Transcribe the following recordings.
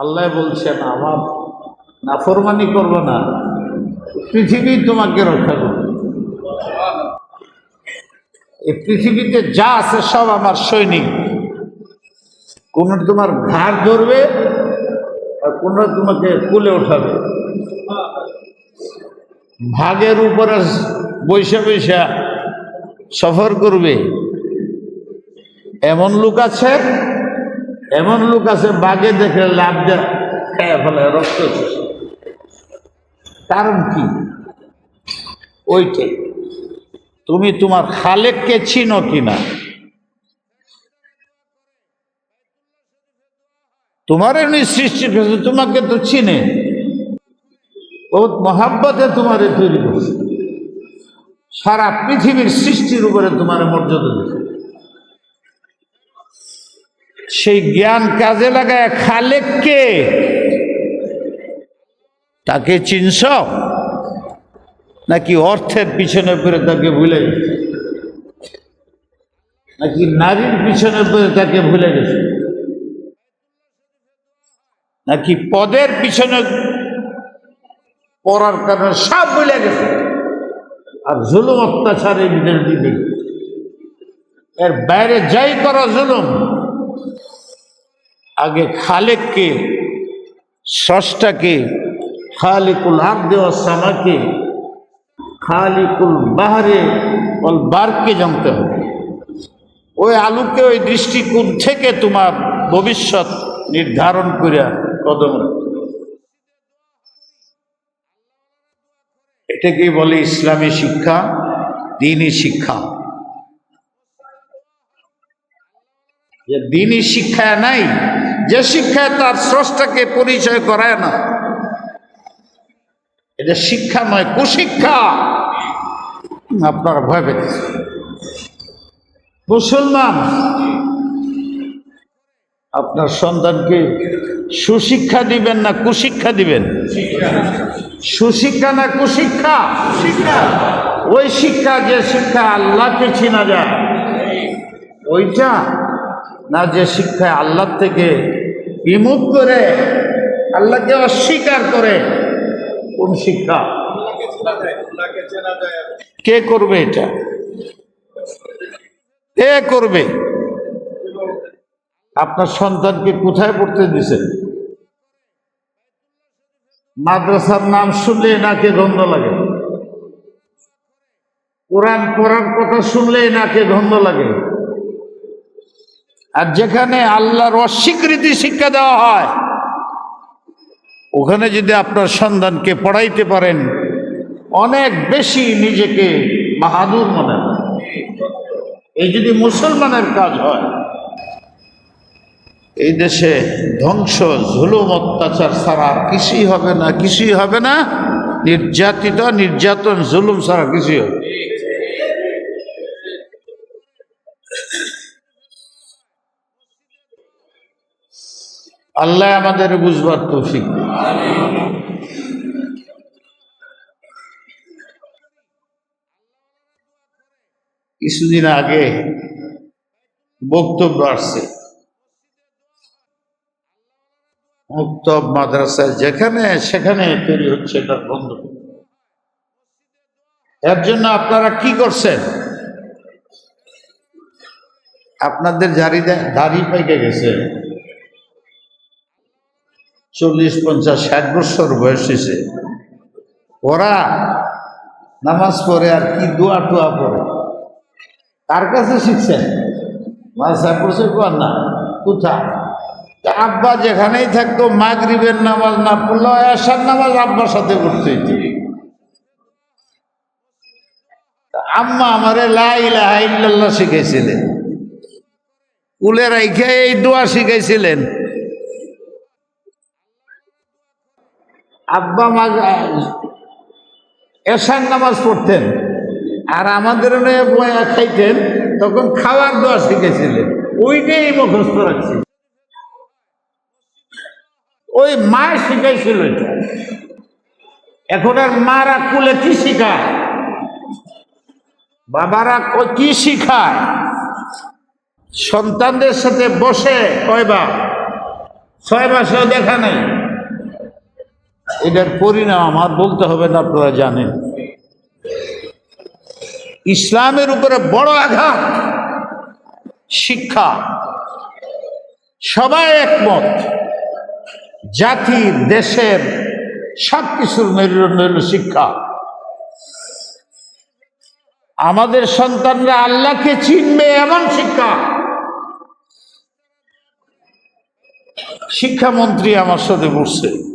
আল্লাহ বলছেন আমার নাফরমানি করব না। পৃথিবী তোমাকে রক্ষা করবে। এই পৃথিবীতে যা আছে সব আমার সৈনিক। কোন তোমার ঘাড় ধরবে আর কোন তোমাকে কুলে উঠাবে ভাগের উপরে বৈশা বৈশা সফর করবে। এমন লোক আছে এমন লোক আছে, বাঘে দেখে লাভ দেয় খেয়ে ফেলে রক্ত কারণ কি? ওইটাই। তুমি তোমার খালেককে চিনো কিনা? তোমার এমনি সৃষ্টি করেছে, তোমাকে তো চিনে। বহুত মহাব্বতে তোমারে তৈরি করছে। সারা পৃথিবীর সৃষ্টির উপরে তোমার মর্যাদা দিচ্ছে সেই জ্ঞান কাজে লাগায় খালেককে। তাকে চিনস নাকি অর্থের পিছনে পড়ে তাকে ভুলে গেছে? নাকি নারীর পিছনে পড়ে তাকে ভুলে গেছে? নাকি পদের পিছনে পড়ার কারণে সব ভুলে গেছে? আর জুলুম অত্যাচারের দিবে এর বাইরে যাই করা জুলুম আগে খালেককে, স্রষ্টাকে, খালিকুল হাক দেওয়া সামাকে, খালিকুল বাহারে অল বারকে জানতে হবে। ওই আলুকে, ওই দৃষ্টিকোণ থেকে তোমার ভবিষ্যৎ নির্ধারণ করিয়া কদম এটাকে বলে ইসলামী শিক্ষা, দিনই শিক্ষা। যে দিনই শিক্ষায় নাই, যে শিক্ষায় তার স্রষ্টাকে পরিচয় করায় না। এটা শিক্ষা নয়, কুশিক্ষা। আপনারা ভয় পেতেছে মুসলমান, আপনার সন্তানকে সুশিক্ষা দিবেন না কুশিক্ষা দিবেন? সুশিক্ষা না কুশিক্ষা? শিক্ষা ওই শিক্ষা যে শিক্ষা আল্লাহকে চিনা যায়। ওইটা না যে শিক্ষায় আল্লাহ থেকে বিমুখ করে আল্লাহকে অস্বীকার করে, কোন শিক্ষা? কে করবে এটা? কে করবে? আপনার সন্তানকে কোথায় পড়তে দিছেন মাদ্রাসার নাম শুনলে নাকে গন্ধ লাগে। কোরআন পড়ার কথা শুনলে নাকে গন্ধ লাগে। আর যেখানে আল্লাহর অস্বীকৃতি শিক্ষা দেওয়া হয়, ওখানে যদি আপনার সন্তানকে পড়াইতে পারেন, অনেক বেশি নিজেকে বাহাদুর মনে হয়। এই যদি মুসলমানের কাজ হয়, এই দেশে ধ্বংস ঝুলুম অত্যাচার ছাড়া কিছুই হবে না, কিছুই হবে না। নির্যাতিত, নির্যাতন, জুলুম ছাড়া কিছুই হবে না। আল্লাহ আমাদের বুঝবার তৌফিক দিন। কিছুদিন আগে বক্তব্য আসছে। মুক্তব মাদ্রাসায় যেখানে সেখানে তৈরি হচ্ছে তার বন্ধ। এর জন্য আপনারা কি করছেন? আপনাদের জারি দাড়ি পাইকে গেছে। চল্লিশ, পঞ্চাশ, ষাট বছর বয়স হয়েছে। ওরা নামাজ পড়ে আর কি দোয়া টোয়া পড়ে কার কাছে শিখছেন মাসা পড়ছে কোয়ার না কোথা আব্বা যেখানেই থাকতো, মাগরিবের নামাজ না পড়ল আসার নামাজ আব্বার সাথে পড়তে আম্মা আমারে লাই ইল্লাল্লাহ শিখাইছিলেন। কুলে রাইখে এই দোয়া শিখাইছিলেন। আব্বা মা এসার নামাজ পড়তেন, আর আমাদের খাইতেন, তখন খাওয়ার দোয়া শিখেছিলেন। ওইটাই মুখস্থ রাখছি। ওই মা শিখাইছিল এখন আর মারা কুলে কি শিখায়? বাবারা ক- শিখায়? সন্তানদের সাথে বসে কয়বার? ছয় মাসেও দেখা নাই। এটার পরিণাম আমার বলতে হবে না, আপনারা জানেন। ইসলামের উপরে বড় আঘাত, শিক্ষা। সবাই একমত, জাতি, দেশের সব কিছুর মেরুদণ্ড হল শিক্ষা। আমাদের সন্তানরা আল্লাহকে চিনবে এমন শিক্ষা। শিক্ষামন্ত্রী আমার সাথে বসছে।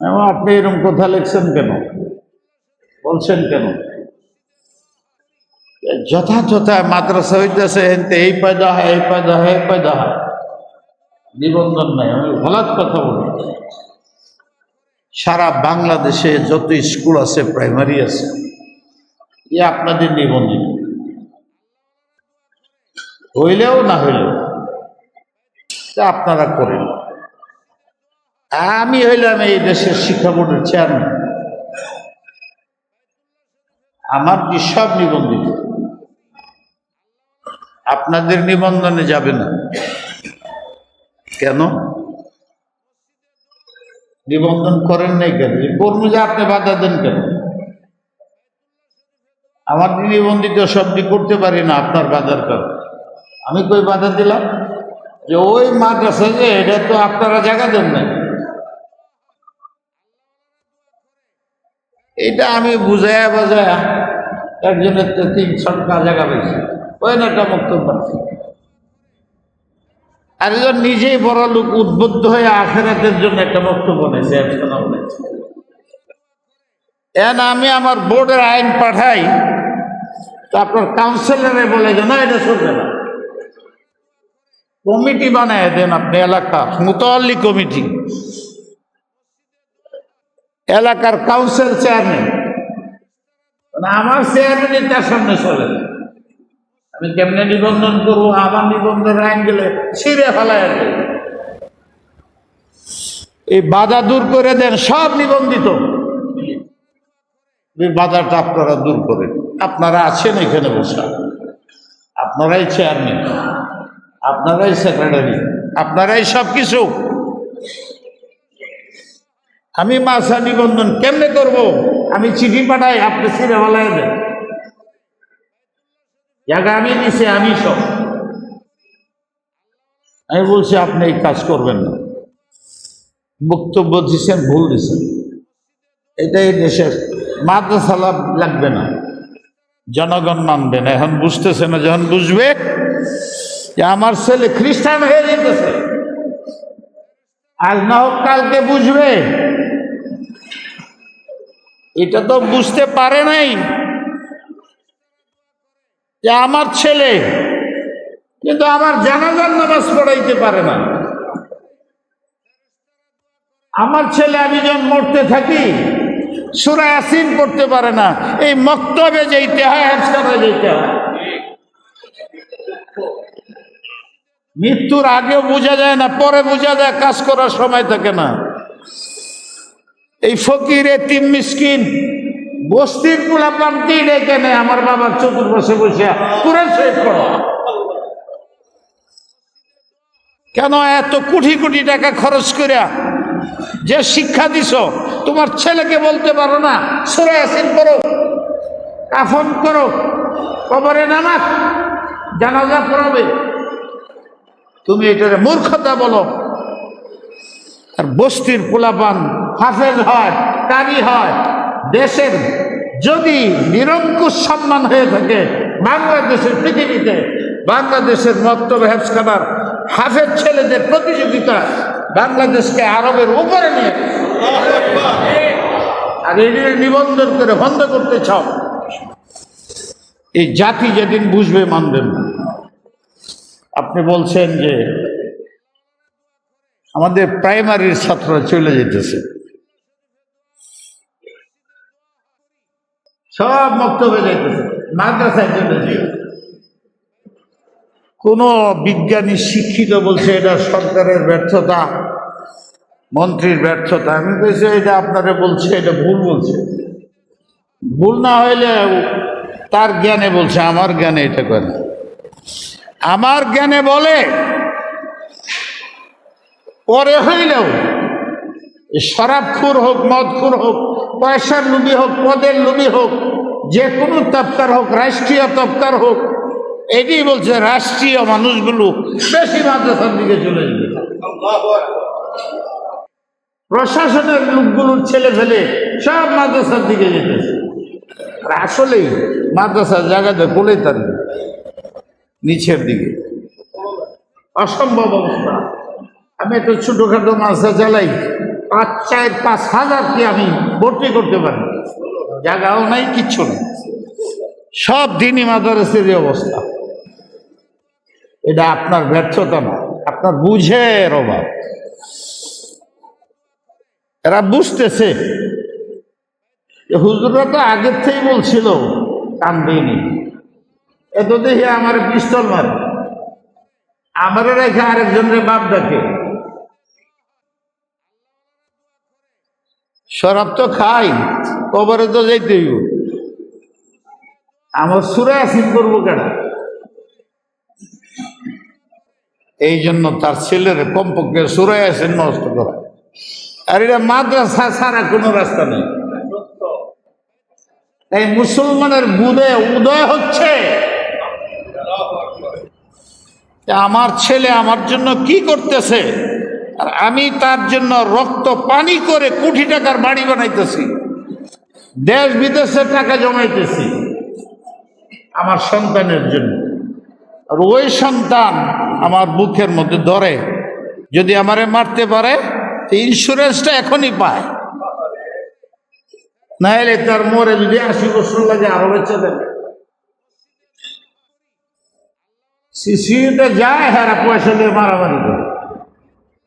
আপনি এরকম কথা লিখছেন কেন? বলছেন কেন? যথাযথ মাদ্রাসা হইতেছে এই পয়দা হয়, এই পয়দা হয়, এই পয়দা হয়। নিবন্ধন নাই, আমি গলত কথা বলি। সারা বাংলাদেশে যত স্কুল আছে, প্রাইমারি আছে, এ আপনাদের নিবন্ধিত। হইলেও না হইলেও আপনারা করেন। আমি হইলাম এই দেশের শিক্ষা বোর্ডের চেয়ারম্যান আমার সব নিবন্ধিত? আপনাদের নিবন্ধনে যাবে না। কেন? নিবন্ধন করেন নাই কেন? যে কর্মী যে আপনি বাধা দেন কেন? আমার নিবন্ধিত সবটি করতে পারি না আপনার বাধার কারণ? আমি কই বাধা দিলাম? যে ওই মাদ্রাসা যে, এটা তো আপনারা জায়গা দেন নাই। এটা আমি বুঝায়া বাজায়া একজনের তো তিন ছটা জায়গা পেয়েছি ওই একটা বক্তব্য আর একজন নিজেই বড় লোক উদ্বুদ্ধ হয়ে আখেরাতের জন্য একটা বক্তব্য নিয়েছে এন আমি আমার বোর্ডের আইন পাঠাই, তো আপনার কাউন্সিলরে বলে যে, না, এটা চলবে না। কমিটি বানায় দেন আপনি, এলাকা মুতল্লি কমিটি। এলাকার কাউন্সিল চেয়ারম্যান আমার চেয়ারম্যানই তার সামনে চলে। আমি কেমনে নিবন্ধন করব? আমার নিবন্ধন আইন গেলে ছিঁড়ে ফেলায়। এই বাধা দূর করে দেন সব নিবন্ধিত। বাধাটা আপনারা দূর করেন। আপনারা আছেন এখানে বসা। আপনারাই চেয়ারম্যান আপনারাই সেক্রেটারি আপনারাই সব কিছু আমি মাসা নিবন্ধন কেমনে করব? আমি চিঠি পাঠাই, আপনি ফেলায় দেন। জায়গা আমি দিছি আমি সব। আমি বলছি, আপনি এই কাজ করবেন না। বক্তব্য দিচ্ছেন ভুল দিচ্ছেন এটাই দেশের মাদ্রাসা লাভ লাগবে না। জনগণ মানবে না। এখন বুঝতেছে না, যখন বুঝবে যে আমার ছেলে খ্রিস্টান হয়ে যেতেছে। আজ না হোক কালকে বুঝবে। এটা তো বুঝতে পারে নাই যে আমার ছেলে, কিন্তু আমার জানাজার নামাজ পড়াইতে পারে না। আমার ছেলে আমি যখন মরতে থাকি, সুরা আসিন পড়তে পারে না। এই মক্তবে যেতে হয় হেফসারে যেতে মৃত্যুর আগে বোঝা যায় না, পরে বোঝা যায়, কাজ করার সময় থাকে না। এই ফকির এতিম মিসকিন, বস্তির পোলাপানকেই ডেকে নেয়? আমার বাবার চতুর্পাশে বসে কোরআন শরীফ পড়ো। কেন এত কোটি কোটি টাকা খরচ করিয়া যে শিক্ষা দিছ, তোমার ছেলেকে বলতে পারো না, সুরে আসিন করো কাফন করো, কবরে নামাজ, জানাজা পড়াবে। তুমি এটার মূর্খতা বলো। আর বস্তির পোলাপান হাফেজ হয়, কারি হয়। দেশের যদি নিরঙ্কুশ সম্মান হয়ে থাকে, বাংলাদেশের পৃথিবীতে বাংলাদেশের মক্তব হেফসখানার হাফেজ ছেলেদের প্রতিযোগিতা বাংলাদেশকে আরবের উপরে নিয়ে আর এদের নিবন্ধন করে বন্ধ করতে চাও। এই জাতি যেদিন বুঝবে মানবেন আপনি বলছেন যে আমাদের প্রাইমারির ছাত্ররা চলে যেতেছে। সব মক্তবে যাইতেছে। মাদ্রাসায় চলে যায় কোন বিজ্ঞানী শিক্ষিত বলছে এটা সরকারের ব্যর্থতা, মন্ত্রীর ব্যর্থতা। আমি বলছি, এটা আপনারা বলছে, এটা ভুল বলছে। ভুল না হইলে তার জ্ঞানে বলছে, আমার জ্ঞানে এটা করে। আমার জ্ঞানে বলে, পরে হইলেও শরাবখুর হোক মদখুর হোক, পয়সার লুবি হোক, পদের লুবি হোক, যে কোনো তবকার হোক, রাষ্ট্রীয় তবকার হোক এটি বলছে রাষ্ট্রীয় মানুষগুলো বেশি মাদ্রাসার দিকে চলে যাবে। প্রশাসনের লোকগুলোর ছেলে ফেলে সব মাদ্রাসার দিকে যেতেছে। আর আসলেই মাদ্রাসার জায়গাতে কোলেই তার নিচের দিকে। অসম্ভব অবস্থা। আমি একটা ছোটোখাটো মাদ্রাসা চালাই। পাঁচ চার পাঁচ হাজার কি আমি ভর্তি করতে পারি? জায়গাও নাই, কিচ্ছু নেই। সব দিনই মাদ্রাসের এই অবস্থা। এটা আপনার ব্যর্থতা না, আপনার বুঝের অভাব। এরা বুঝতেছে। যে হুজুররা তো আগের থেকেই বলছিল কান দিইনি এত দেখে আমার পিস্তল মারে। আমারও রেখে আরেকজনের বাপ ডাকে। শরাব তো খাই, কবরে তো যাইতে হইব। আমার সুরে আসিন করব কেনা? এই জন্য তার ছেলের কমপক্ষে সুরে আসেন নষ্ট করা। আর এটা মাদ্রাসা ছাড়া কোনো রাস্তা নেই। এই মুসলমানের বুধে উদয় হচ্ছে। আমার ছেলে আমার জন্য কি করতেছে? আর আমি তার জন্য রক্ত পানি করে কোটি টাকার বাড়ি বানাইতেছি। দেশ বিদেশে টাকা জমাইতেছি। আমার সন্তানের জন্য। আর ওই সন্তান আমার বুকের মধ্যে ধরে। যদি আমারে মারতে পারে ইন্স্যুরেন্সটা এখনই পায়। নাহলে তার মরে যদি আশি বছর লাগে আরও বেঁচে দেবে শিশুতে যায় হ্যাঁ পয়সা দিয়ে মারামারি করে।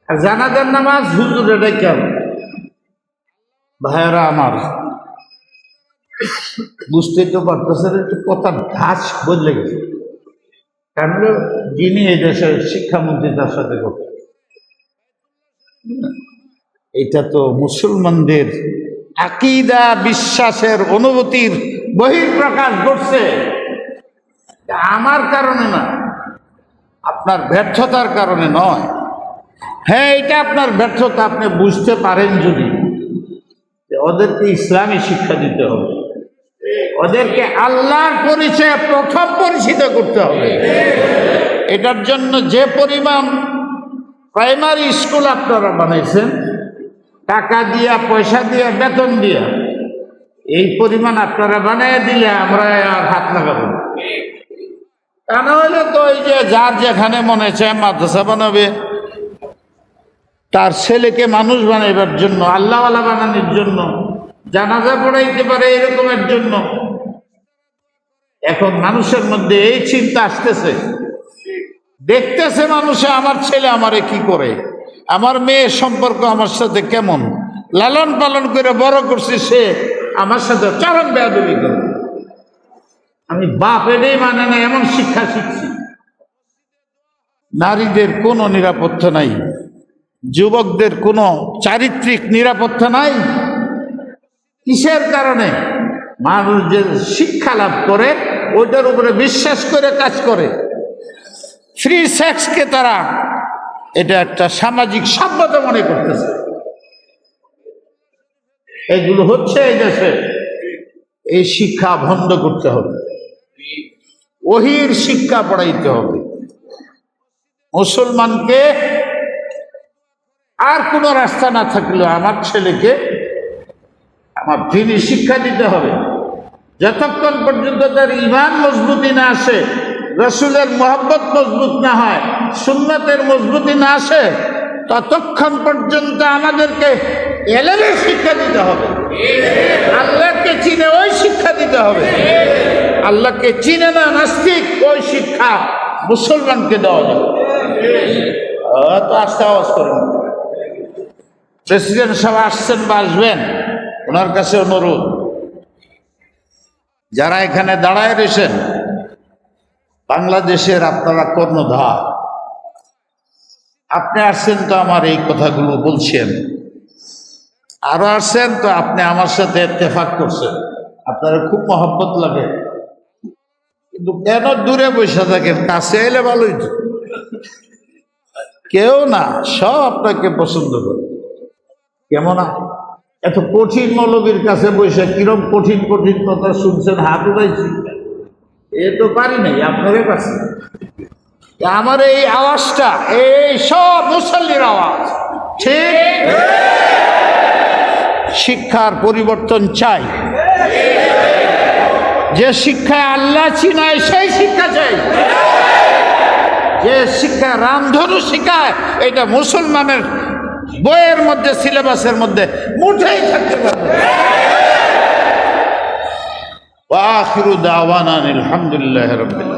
আর জানাজার নামাজ হুজুর কেমন ভাইয়েরা আমার, বুঝতেই তো পারতেছেন, একটু কথার ধাঁচ বদলে গেছে। কারণ যিনি এই দেশের শিক্ষামন্ত্রী, তার সাথে কথা। এটা তো মুসলমানদের আকিদা, বিশ্বাসের অনুভূতির বহিঃপ্রকাশ ঘটছে। আমার কারণে না, আপনার ব্যর্থতার কারণে নয়। হ্যাঁ এটা আপনার ব্যর্থতা, আপনি বুঝতে পারেন যদি। ওদেরকে ইসলামী শিক্ষা দিতে হবে। ওদেরকে আল্লাহর পরিচয়ে প্রথম পরিচিত করতে হবে। এটার জন্য যে পরিমাণ প্রাইমারি স্কুল আপনারা বানাইছেন, টাকা দিয়া, পয়সা দিয়া, বেতন দিয়া, এই পরিমাণ আপনারা বানিয়ে দিলে আমরা আর হাত লাগাবো তা না হলে তো ওই যে যার যেখানে মনে চায় মাদ্রাসা বানাবে। তার ছেলেকে মানুষ বানাইবার জন্য, আল্লাহওয়ালা বানানোর জন্য, জানাজা পড়াইতে পারে এরকমের জন্য। এখন মানুষের মধ্যে এই চিন্তা আসতেছে। দেখতেছে মানুষে, আমার ছেলে আমারে কি করে? আমার মেয়ে সম্পর্ক আমার সাথে কেমন? লালন পালন করে বড় করছে সে, আমার সাথে চরম বেয়াদবি করে। আমি বাপ এটাই মানে না, এমন শিক্ষা শিখছি। নারীদের কোনো নিরাপত্তা নাই। যুবকদের কোনো চারিত্রিক নিরাপত্তা নাই। কিসের কারণে? মানুষ যে শিক্ষা লাভ করে, ওইটার উপরে বিশ্বাস করে কাজ করে। ফ্রি সেক্সকে তারা এটা একটা সামাজিক সভ্যতা মনে করতেছে। এগুলো হচ্ছে এই দেশে এই শিক্ষা বন্ধ করতে হবে। ওহির শিক্ষা পড়াইতে হবে। মুসলমানকে আর কোনো রাস্তা না থাকলেও আমার ছেলেকে আমার দিনই শিক্ষা দিতে হবে। যতক্ষণ পর্যন্ত তার ইমান মজবুতি না আসে, রসুলের মোহাব্বত মজবুত না হয়, সুন্নতের মজবুতি না আসে, ততক্ষণ পর্যন্ত আমাদেরকে এলেনের শিক্ষা দিতে হবে। আল্লাহকে চিনে ওই শিক্ষা দিতে হবে। আল্লাহকে চিনে না নাস্তিক, ওই শিক্ষা মুসলমানকে দেওয়া যাবে। তো আস্তে আওয়াজ করেন। প্রেসিডেন্ট সাহেব আসছেন বা আসবেন, ওনার কাছে অনুরোধ। যারা এখানে দাঁড়ায় রয়েছেন, বাংলাদেশের আপনারা কর্ণধার। আপনি আসছেন তো আমার এই কথাগুলো বলছেন। আরও আসছেন তো আপনি আমার সাথে ইত্তেফাক করছেন। আপনারা খুব মহব্বত লাগে। কিন্তু কেন দূরে বসে থাকেন? কাছে এলে ভালোই কেউ না, সব আপনাকে পছন্দ করে। কেমন এত কঠিন মৌলবীর কাছে বসে কিরম কঠিন কঠিন কথা শুনছেন, হাত উঠাইছি এ তো পারি নাই আপনাদের কাছে আমার এই আওয়াজটা, এই সব মুসল্লির আওয়াজ, ঠিক? শিক্ষার পরিবর্তন চাই। যে শিক্ষায় আল্লাহ চিনায়, সেই শিক্ষা চাই। যে শিক্ষা রামধনু শিখায়, এটা মুসলমানের বইয়ের মধ্যে সিলেবাসের মধ্যে মুঠেই থাকতে পারবে। আখিরু দাওয়ানা আলহামদুলিল্লাহ রাব্বিল